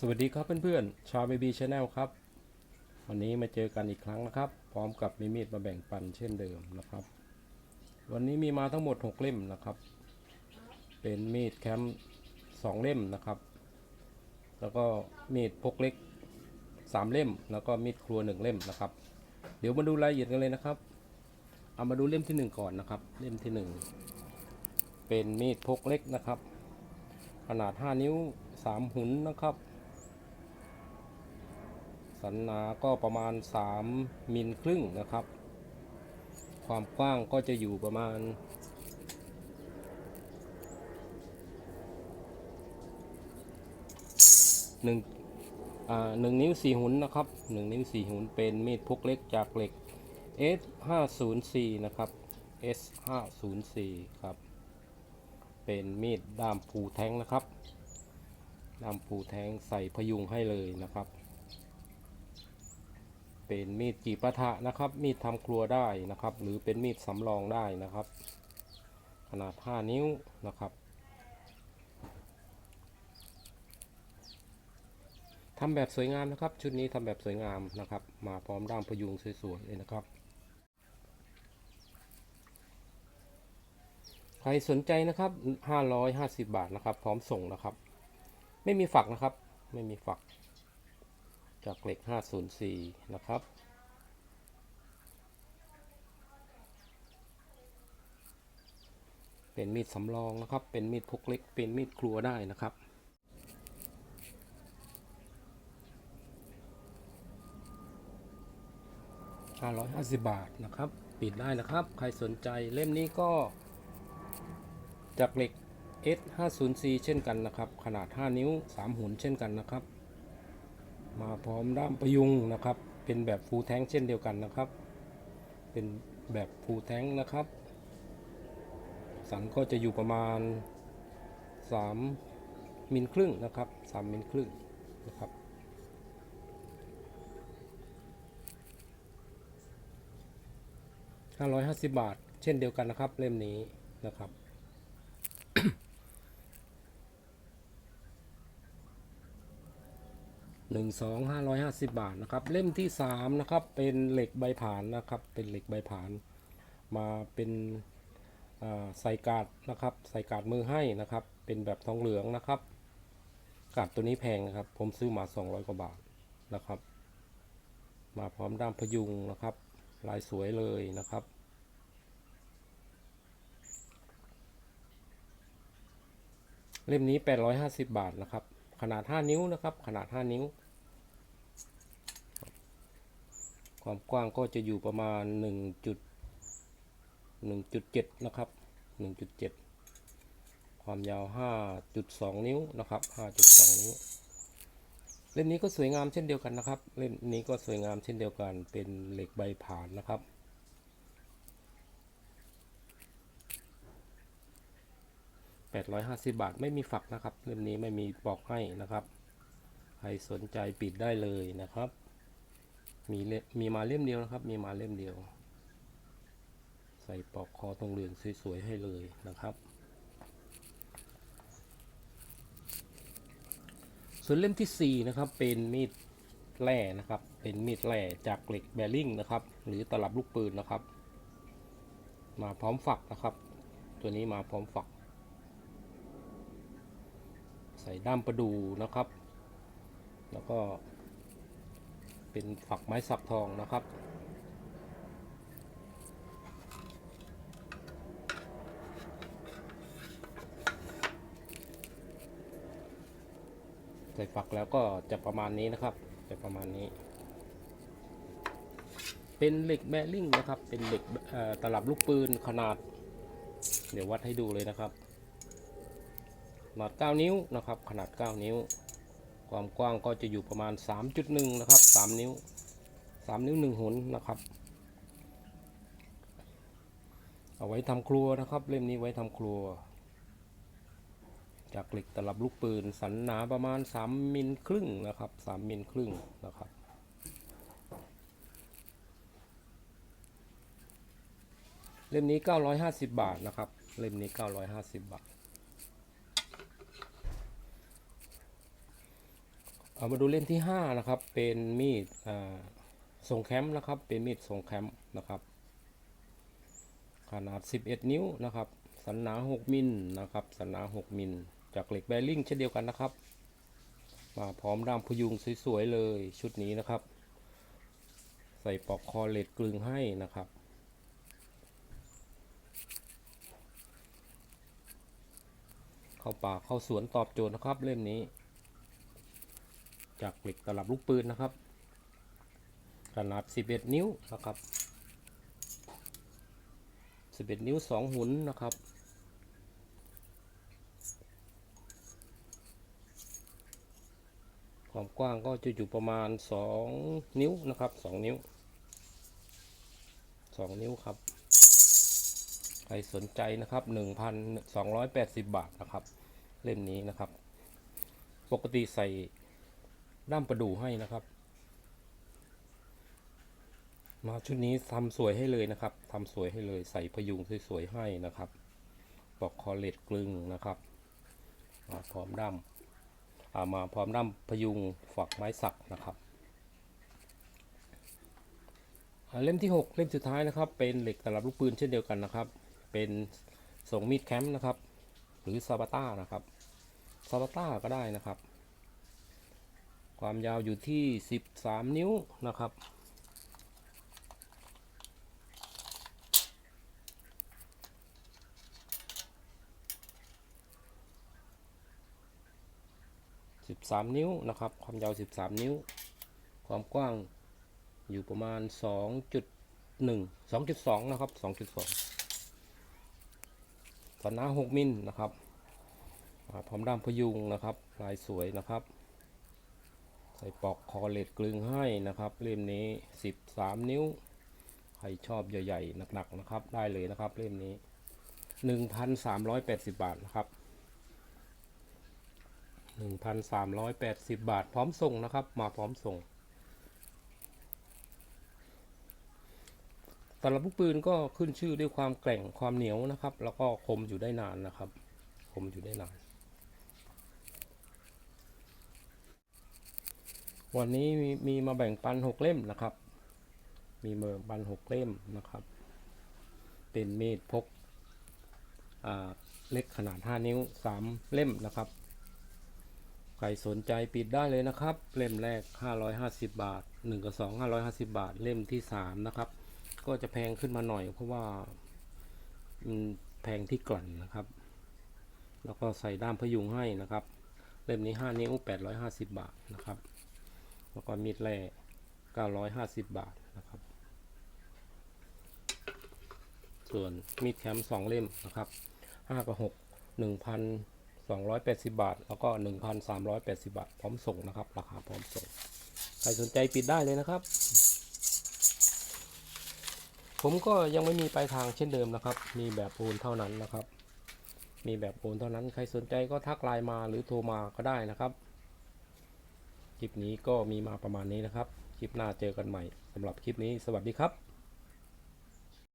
สวัสดีครับเพื่อนๆ ชาวบีบีชาแนลครับ วันนี้มาเจอกันอีกครั้งนะครับ พร้อมกับมีมีดมาแบ่งปันเช่นเดิมนะครับ วันนี้มีมาทั้งหมด 6 เล่มนะครับ เป็นมีดแคมป์2เล่มนะครับ แล้วก็มีดพกเล็ก 3 เล่ม แล้วก็มีดครัว 1 เล่มนะครับ เดี๋ยวมาดูรายละเอียดกันเลยนะครับ เอามาดูเล่มทีหนึ่1 ก่อนนะครับ เล่มที่ 1 เป็นมีดพกเล็กนะครับ ขนาด 5 นิ้ว 3 หุนนะครับ สันหนาก็ประมาณ 3มิลครึ่งนะครับ ความกว้างก็จะอยู่ประมาณหนึ่งอ่าหนึ่งนิ้วสี่หุนนะครับหนึ่งนิ้วสี่หุนเป็นมีดพกเล็กจากเหล็ก S 5 0 4นะครับ S 5 0 4ครับ เป็นมีดด้ามผูแทงนะครับด้ามผูแทงใส่พยุงให้เลยนะครับ เป็นมีดจีบปะทะนะครับ มีดทำครัวได้นะครับ หรือเป็นมีดสำรองได้นะครับ ขนาด 5 นิ้วนะครับทำแบบสวยงามนะครับ ชุดนี้ทำแบบสวยงามนะครับ มาพร้อมด้ามพยุงสวยๆเลยนะครับ ใครสนใจนะครับ 550 บาทนะครับ พร้อมส่งนะครับ ไม่มีฝักนะครับ ไม่มีฝัก จากเหล็ก 504 นะครับ เป็นมีดสำรองนะครับ เป็นมีดพกเล็ก เป็นมีดครัวได้นะครับ550 บาทนะครับ ปิดได้นะครับ ใครสนใจเล่มนี้ก็จากเหล็ก S 5 0 4 เช่นกันนะครับ ขนาด 5 นิ้ว 3 หุนเช่นกันนะครับ มาพร้อมด้ามประยุงนะครับ เป็นแบบฟูลแท้งเช่นเดียวกันนะครับ เป็นแบบฟูลแท้งนะครับ สันก็จะอยู่ประมาณ 3 มิลครึ่งนะครับ 3 มิลครึ่งนะครับ550 บาท เช่นเดียวกันนะครับ เล่มนี้นะครับ หนึ่งสองห้าร้อยห้าสิบบาทนะครับ เล่มที่สามนะครับ เป็นเหล็กใบผานนะครับ เป็นเหล็กใบผาน มาเป็นใส่กาดนะครับ ใส่กาดมือให้นะครับ เป็นแบบทองเหลืองนะครับ กาดตัวนี้แพงนะครับ ผมซื้อมา 200 กว่าบาทนะครับ มาพร้อมด้ามพยุงนะครับ ลายสวยเลยนะครับเล่มนี้ 850 บาทนะครับ ขนาด 5 นิ้วนะครับ ขนาด 5 นิ้ว ความกว้างก็จะอยู่ประมาณ1จุด1.7 นะครับ 1.7 ความยาว 5.2 นิ้วนะครับ 5.2 นิ้ว เล่มนี้ก็สวยงามเช่นเดียวกันนะครับ เล่มนี้ก็สวยงามเช่นเดียวกัน เป็นเหล็กใบผ่านนะครับ850 บาท ไม่มีฝักนะครับ เล่มนี้ไม่มีปลอกให้นะครับ ใครสนใจปิดได้เลยนะครับ มีเล่มมีมาเล่มเดียวนะครับ มีมาเล่มเดียว ใส่ปลอกคอตรงเหลืองสวยๆให้เลยนะครับ ส่วนเล่มที่ 4 นะครับ เป็นมีดแร่นะครับ เป็นมีดแร่จากเหล็กแบริ่งนะครับ หรือตลับลูกปืนนะครับ มาพร้อมฝักนะครับ ตัวนี้มาพร้อมฝัก ใส่ด้ามประดูนะครับ แล้วก็ เป็นฝักไม้สักทองนะครับ ใส่ฝักแล้วก็จะประมาณนี้นะครับ จะประมาณนี้ เป็นเหล็กแบริ่งนะครับ เป็นเหล็กตลับลูกปืนขนาด เดี๋ยววัดให้ดูเลยนะครับขนาด 9 นิ้วนะครับ ขนาด 9 นิ้ว ความกว้างก็จะอยู่ประมาณ 3.1 นะครับ 3 นิ้ว 3 นิ้ว 1หุนนะครับ เอาไว้ทำครัวนะครับ เล่มนี้ไว้ทำครัว จากเหล็กตลับลูกปืน สันหนาประมาณ 3มิลครึ่งนะครับ 3มิลครึ่งนะครับเล่มนี้ 950 บาทนะครับ เล่มนี้ 950 บาท เอามาดูเล่มที่ห้านะครับ เป็นมีดอ่าทรงแคมป์นะครับ เป็นมีดทรงแคมป์นะครับ ขนาด 11 นิ้วนะครับ สันหนา 6 มิลนะครับ สันหนา 6 มิล จากเหล็กแบริ่งเช่นเดียวกันนะครับ มาพร้อมด้ามพยุงสวยๆเลยชุดนี้นะครับ ใส่ปลอกคอเหล็กกลึงให้นะครับเข้าป่าเข้าสวนตอบโจทย์นะครับเล่มนี้ จากเหล็กตลับลูกปืนนะครับ ขนาด 11 นิ้วนะครับ 11 นิ้ว 2 หุนนะครับ ความกว้างก็จะอยู่ประมาณ 2 นิ้วนะครับ 2 นิ้ว 2 นิ้วครับ ใครสนใจนะครับ 1,280 บาทนะครับ เล่มนี้นะครับ ปกติใส่ ด้ามประดู่ให้นะครับ มาชุดนี้ทำสวยให้เลยนะครับทำสวยให้เลยใส่พยุงสวยๆให้นะครับปลอกคอเลดกลึงนะครับมาพร้อมด้ามามาพร้อมด้ามพยุงฝักไม้สักนะครับเล่มที่ 6 เล่มสุดท้ายนะครับ เป็นเหล็กตลับลูกปืนเช่นเดียวกันนะครับ เป็นส่งมีดแคมป์นะครับ หรือซาบาต้านะครับซาบาต้าก็ได้นะครับ ความยาวอยู่ที่ 13 นิ้วนะครับ 13 นิ้วนะครับ ความยาว 13 นิ้ว ความกว้างอยู่ประมาณ 2.1 2.2 นะครับ 2.2 สันหนา6มิลนะครับพร้อมด้ามพยุงนะครับ ลายสวยนะครับ ใส่ปอกคอเลดกลึงให้นะครับ เล่มนี้ 13 นิ้ว ใครชอบใหญ่ๆหนักๆนะครับ ได้เลยนะครับเล่มนี้ 1,380 บาทนะครับ 1,380 บาทพร้อมส่งนะครับ มาพร้อมส่งตลับลูกปืนก็ขึ้นชื่อด้วยความแกร่งความเหนียวนะครับ แล้วก็คมอยู่ได้นานนะครับ คมอยู่ได้นาน วันนี้มีมีมาแบ่งปันหกเล่มนะครับ มีมาแบ่งปันหกเล่มนะครับ เป็นมีดพกเล็กขนาด 5 นิ้ว 3 เล่มนะครับ ใครสนใจปิดได้เลยนะครับ เล่มแรก 550 บาท 1 กับ 2 550 บาท เล่มที่ 3 นะครับ ก็จะแพงขึ้นมาหน่อยเพราะว่าแพงที่กลั่นนะครับ แล้วก็ใส่ด้ามพยุงให้นะครับ เล่มนี้ 5 นิ้ว 850 บาทนะครับ แล้วก็มีดแร่950 บาทนะครับ ส่วนมีดแคมป์2เล่มนะครับ5กับ6 1,280 บาท แล้วก็ 1,380 บาท พร้อมส่งนะครับ ราคาพร้อมส่ง ใครสนใจปิดได้เลยนะครับ ผมก็ยังไม่มีปลายทางเช่นเดิมนะครับ มีแบบโอนเท่านั้นนะครับ มีแบบโอนเท่านั้น ใครสนใจก็ทักไลน์มาหรือโทรมาก็ได้นะครับ ลิปนี้ก็มีมาประมาณนี้นะครับ คลิปหน้าเจอกันใหม่สำหรับคลิปนี้สวัสดีครับ